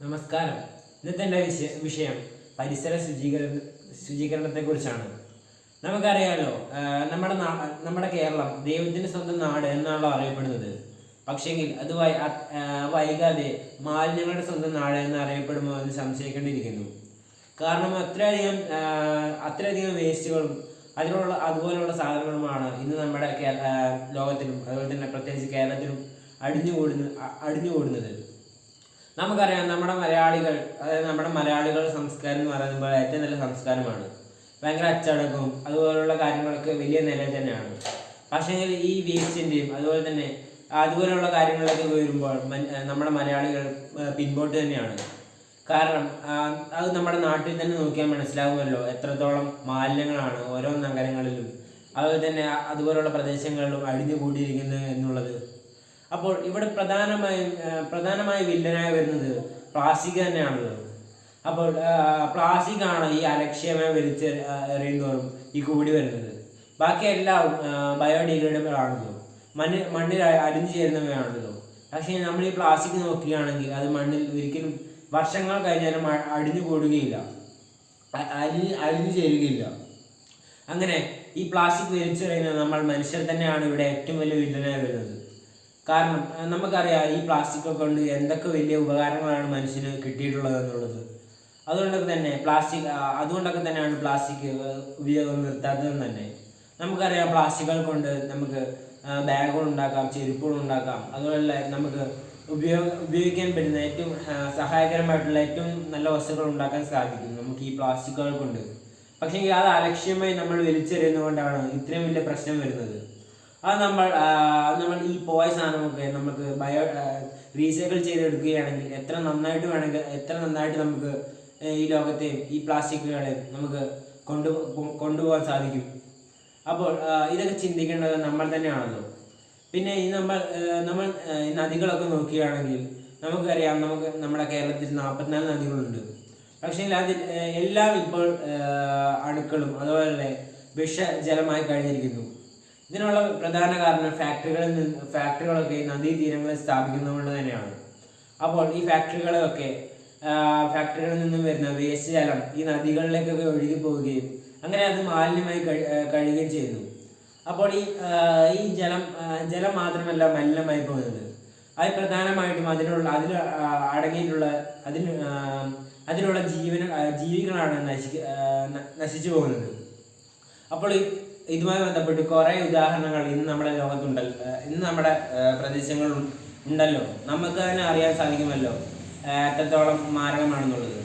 നമസ്കാരം. ഇന്നത്തെ എന്റെ വിഷയ വിഷയം പരിസര ശുചീകരണ ശുചീകരണത്തെക്കുറിച്ചാണ്. നമുക്കറിയാമല്ലോ നമ്മുടെ നമ്മുടെ കേരളം ദൈവത്തിന്റെ സ്വന്തം നാട് എന്നാണല്ലോ അറിയപ്പെടുന്നത്. പക്ഷേങ്കിൽ അത് വൈകാതെ മാലിന്യങ്ങളുടെ സ്വന്തം നാട് എന്ന് അറിയപ്പെടുമോ എന്ന് സംശയിക്കേണ്ടിയിരിക്കുന്നു. കാരണം അത്രയധികം അത്രയധികം വേസ്റ്റുകളും അതിനുള്ള അതുപോലെയുള്ള സാധനങ്ങളുമാണ് ഇന്ന് നമ്മുടെ ലോകത്തിലും അതുപോലെ തന്നെ പ്രത്യേകിച്ച് കേരളത്തിലും അടിഞ്ഞു അടിഞ്ഞുകൂടുന്ന അടിഞ്ഞു അടിഞ്ഞുകൂടുന്നത്. നമുക്കറിയാം നമ്മുടെ മലയാളികൾ അതായത് നമ്മുടെ മലയാളികൾ സംസ്കാരം എന്ന് പറയുമ്പോൾ ഏറ്റവും നല്ല സംസ്കാരമാണ്. ഭയങ്കര അച്ചടക്കവും അതുപോലുള്ള കാര്യങ്ങളൊക്കെ വലിയ നിലയിൽ തന്നെയാണ്. പക്ഷേ ഈ വേസ്റ്റിന്റെയും അതുപോലെ തന്നെ അതുപോലെയുള്ള കാര്യങ്ങളിലൊക്കെ വരുമ്പോൾ നമ്മുടെ മലയാളികൾ പിൻപോട്ട് തന്നെയാണ്. കാരണം അത് നമ്മുടെ നാട്ടിൽ തന്നെ നോക്കിയാൽ മനസ്സിലാകുമല്ലോ എത്രത്തോളം മാലിന്യങ്ങളാണ് ഓരോ നഗരങ്ങളിലും. അതുപോലെ തന്നെ അ- അതുപോലുള്ള പ്രദേശങ്ങളിലും അടിഞ്ഞുകൂടിയിരിക്കുന്നത് എന്നുള്ളത്. അപ്പോൾ ഇവിടെ പ്രധാനമായും പ്രധാനമായ വില്ലനായി വരുന്നത് പ്ലാസ്റ്റിക് തന്നെയാണല്ലോ. അപ്പോൾ പ്ലാസ്റ്റിക് ആണ് ഈ അലക്ഷ്യമായി വലിച്ച് എറിയുന്നതും ഈ കൂടി വരുന്നത്. ബാക്കി എല്ലാം ബയോഡിഗ്രേഡബിൾ ആണല്ലോ മണ്ണിൽ മണ്ണിൽ അലിഞ്ഞു ചേരുന്നവയാണല്ലോ. പക്ഷേ നമ്മൾ ഈ പ്ലാസ്റ്റിക് നോക്കുകയാണെങ്കിൽ അത് മണ്ണിൽ ഒരിക്കലും വർഷങ്ങൾ കഴിഞ്ഞാലും അടിഞ്ഞു കൂടുകയില്ല. അ- അരിഞ്ഞു അലിഞ്ഞു ചേരുകയില്ല. അങ്ങനെ ഈ പ്ലാസ്റ്റിക് വലിച്ചെറിയുന്ന നമ്മൾ മനുഷ്യർ തന്നെയാണ് ഇവിടെ ഏറ്റവും വലിയ വില്ലനായി വരുന്നത്. കാരണം നമുക്കറിയാം ഈ പ്ലാസ്റ്റിക് കൊണ്ട് എന്തൊക്കെ വലിയ ഉപകാരങ്ങളാണ് മനുഷ്യന് കിട്ടിയിട്ടുള്ളത് എന്നുള്ളത് അതുകൊണ്ടൊക്കെ തന്നെ പ്ലാസ്റ്റിക് അതുകൊണ്ടൊക്കെ തന്നെയാണ് പ്ലാസ്റ്റിക് ഉപയോഗം നിർത്താത്തത് തന്നെ. നമുക്കറിയാം പ്ലാസ്റ്റിക്കുകൾ കൊണ്ട് നമുക്ക് ബാഗുകൾ ഉണ്ടാക്കാം ചെരുപ്പുകൾ ഉണ്ടാക്കാം. അതുപോലെ നമുക്ക് ഉപയോഗ ഉപയോഗിക്കാൻ പറ്റുന്ന ഏറ്റവും സഹായകരമായിട്ടുള്ള ഏറ്റവും നല്ല വസ്തുക്കൾ ഉണ്ടാക്കാൻ സാധിക്കും നമുക്ക് ഈ പ്ലാസ്റ്റിക്കുകൾ കൊണ്ട്. പക്ഷേ അത് അലക്ഷ്യമായി നമ്മൾ വലിച്ചെറിയുന്നതുകൊണ്ടാണ് ഇത്രയും വലിയ പ്രശ്നം വരുന്നത്. അത് നമ്മൾ നമ്മൾ ഈ പോയ സാധനമൊക്കെ നമുക്ക് ബയോ റീസൈക്കിൾ ചെയ്തെടുക്കുകയാണെങ്കിൽ എത്ര നന്നായിട്ട് വേണമെങ്കിൽ എത്ര നന്നായിട്ട് നമുക്ക് ഈ ലോകത്തെയും ഈ പ്ലാസ്റ്റിക്കുകളെ നമുക്ക് കൊണ്ടു കൊണ്ടുപോകാൻ സാധിക്കും. അപ്പോൾ ഇതൊക്കെ ചിന്തിക്കേണ്ടത് നമ്മൾ തന്നെയാണല്ലോ. പിന്നെ ഈ നമ്മൾ നമ്മൾ നദികളൊക്കെ നോക്കുകയാണെങ്കിൽ നമുക്കറിയാം നമുക്ക് നമ്മുടെ കേരളത്തിൽ നാൽപ്പത്തിനാല് നദികളുണ്ട്. പക്ഷേ അതിൽ എല്ലാം ഇപ്പോൾ അണുക്കളും അതുപോലെ വിഷജലമായി കഴിഞ്ഞിരിക്കുന്നു. ഇതിനുള്ള പ്രധാന കാരണം ഫാക്ടറികളിൽ നിന്ന് ഫാക്ടറികളൊക്കെ നദീതീരങ്ങളിൽ സ്ഥാപിക്കുന്നതുകൊണ്ട് തന്നെയാണ്. അപ്പോൾ ഈ ഫാക്ടറികളൊക്കെ ഫാക്ടറികളിൽ നിന്നും വരുന്ന വേസ്റ്റ് ജലം ഈ നദികളിലേക്കൊക്കെ ഒഴുകി പോവുകയും അങ്ങനെ അത് മാലിന്യമായി കഴി കഴിയുകയും ചെയ്യുന്നു. അപ്പോൾ ഈ ഈ ജലം ജലം മാത്രമല്ല മലിനമായി പോകുന്നത്. അത് പ്രധാനമായിട്ടും അതിനുള്ള അതിൽ അടങ്ങിയിട്ടുള്ള അതിന് അതിനുള്ള ജീവന ജീവികളാണ് നശിക്ക നശിച്ചു പോകുന്നത്. അപ്പോൾ ഈ ഇതുമായി ബന്ധപ്പെട്ട് കുറേ ഉദാഹരണങ്ങൾ ഇന്ന് നമ്മുടെ ലോകത്തുണ്ടല്ലോ. ഇന്ന് നമ്മുടെ പ്രദേശങ്ങളിൽ ഉണ്ടല്ലോ. നമുക്ക് തന്നെ അറിയാൻ സാധിക്കുമല്ലോ. എത്രത്തോളം മാരകമാണെന്നുള്ളത്.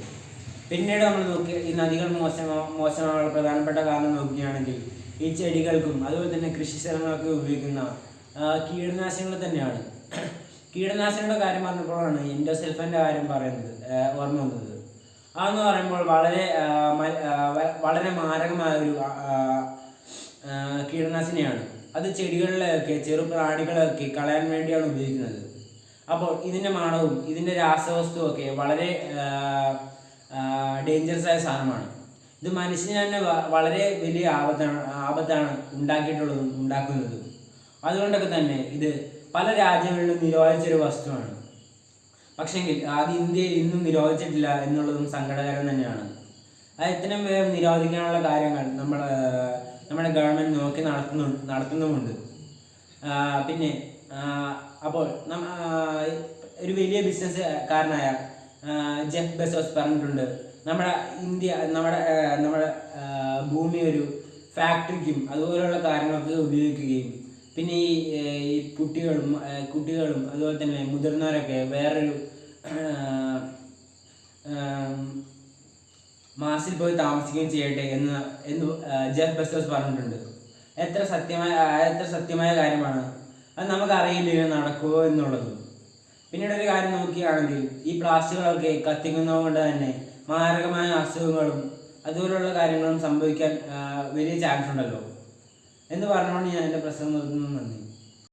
പിന്നീട് നമ്മൾ നോക്കി ഈ നദികൾ മോശമോ മോശമാകാനുള്ള പ്രധാനപ്പെട്ട കാരണം നോക്കുകയാണെങ്കിൽ ഈ ചെടികൾക്കും അതുപോലെ തന്നെ കൃഷി സ്ഥലങ്ങളൊക്കെ ഉപയോഗിക്കുന്ന കീടനാശിനികൾ തന്നെയാണ്. കീടനാശിനികളുടെ കാര്യം പറഞ്ഞപ്പോഴാണ് ഇൻഡോസെൽഫന്റെ കാര്യം പറയുന്നത് ഓർമ്മ വന്നത്. അതെന്ന് പറയുമ്പോൾ വളരെ വളരെ മാരകമായ ഒരു കീടനാശിനിയാണ്. അത് ചെടികളിലൊക്കെ ചെറു പ്രാണികളെയൊക്കെ കളയാൻ വേണ്ടിയാണ് ഉപയോഗിക്കുന്നത്. അപ്പോൾ ഇതിന്റെ മണവും ഇതിന്റെ രാസവസ്തുവൊക്കെ വളരെ ഡേഞ്ചറസ് ആയ സാധനമാണ്. ഇത് മനുഷ്യന് തന്നെ വളരെ വലിയ ആപത്താണ് ആപത്താണ് ഉണ്ടാക്കിയിട്ടുള്ളതും ഉണ്ടാക്കുന്നതും. അതുകൊണ്ടൊക്കെ തന്നെ ഇത് പല രാജ്യങ്ങളിലും നിരോധിച്ചൊരു വസ്തുവാണ്. പക്ഷെങ്കിൽ അത് ഇന്ത്യയിൽ ഇന്നും നിരോധിച്ചിട്ടില്ല എന്നുള്ളതും സങ്കടകരം തന്നെയാണ്. അത് ഇത്രയും വേഗം നിരോധിക്കാനുള്ള കാര്യങ്ങൾ നമ്മൾ നമ്മുടെ ഗവൺമെന്റ് നോക്കി നടത്തുന്നു നടത്തുന്നുമുണ്ട്. പിന്നെ അപ്പോൾ ഒരു വലിയ ബിസിനസ് ബിസിനസ്സുകാരനായ ജെഫ് ബെസോസ് പറഞ്ഞിട്ടുണ്ട്. നമ്മുടെ ഇന്ത്യ നമ്മുടെ നമ്മുടെ ഭൂമി ഒരു ഫാക്ടറിക്കും അതുപോലെയുള്ള കാര്യങ്ങൾക്ക് ഉപയോഗിക്കുകയും പിന്നെ ഈ ഈ കുട്ടികളും കുട്ടികളും അതുപോലെ തന്നെ മുതിർന്നവരൊക്കെ വേറൊരു മാസിൽ പോയി താമസിക്കുകയും ചെയ്യട്ടെ എന്ന് എന്ന് ജെഫ് ബെസോസ് പറഞ്ഞിട്ടുണ്ട്. എത്ര സത്യമായ എത്ര സത്യമായ കാര്യമാണ്? അത് നമുക്കറിയില്ല നടക്കുമോ എന്നുള്ളത്. പിന്നീട് ഒരു കാര്യം നോക്കുകയാണെങ്കിൽ ഈ പ്ലാസ്റ്റിക്കുകളൊക്കെ കത്തിക്കുന്നത് കൊണ്ട് തന്നെ മാരകമായ അസുഖങ്ങളും അതുപോലുള്ള കാര്യങ്ങളും സംഭവിക്കാൻ വലിയ ചാൻസ് ഉണ്ടല്ലോ. എന്ന് പറഞ്ഞുകൊണ്ട് ഞാൻ എന്റെ പ്രശ്നം നിർത്തുന്നു. നന്ദി.